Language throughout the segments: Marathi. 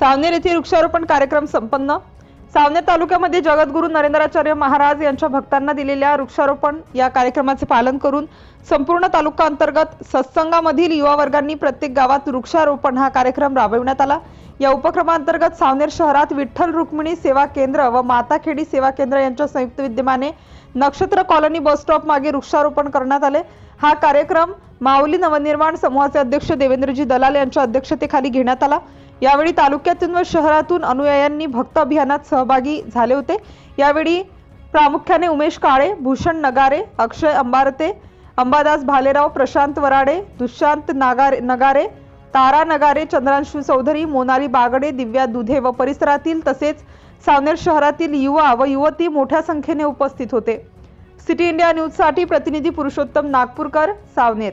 सावनेर येथे वृक्षारोपण कार्यक्रम संपन्न. सावनेर तालुक्यामध्ये जगद्गुरू नरेंद्राचार्य महाराज यांच्या भक्तांना दिलेल्या वृक्षारोपण या कार्यक्रमाचे पालन करून संपूर्ण तालुका अंतर्गत सत्संगामधील युवा वर्गांनी प्रत्येक गावात वृक्षारोपण हा कार्यक्रम राबविण्यात आला. या उपक्रमांतर्गत सावनेर शहरात विठ्ठल रुक्मिणी सेवा केंद्र व माताखेडी सेवा केंद्र यांच्या संयुक्त विद्यमाने नक्षत्र कॉलनी बस स्टॉप मागे वृक्षारोपण करण्यात आले. हा कार्यक्रम माऊली नवनिर्माण समूहाचे अध्यक्ष देवेंद्रजी दलाल यांच्या अध्यक्षतेखाली घेण्यात आला. यावेळी तालुक्यातून व शहरातून अनुयायांनी भक्त अभियानात सहभागी झाले होते. यावेळी प्रामुख्याने उमेश काळे भूषण नगारे अक्षय अंबारते अंबादास भालेराव प्रशांत वराडे दुष्यंत नागारे नगारे तारा नगारे चंद्रांशू चौधरी मोनाली बागडे दिव्या दुधे व परिसरातील तसेच सावनेर शहरातील युवा व युवती मोठ्या संख्येने उपस्थित होते. सिटी इंडिया न्यूजसाठी प्रतिनिधी पुरुषोत्तम नागपूरकर सावनेर.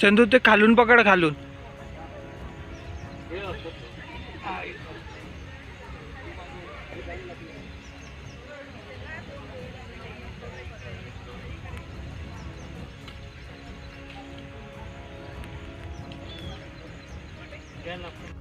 चंदू ते खालून पकड खालून. bacana.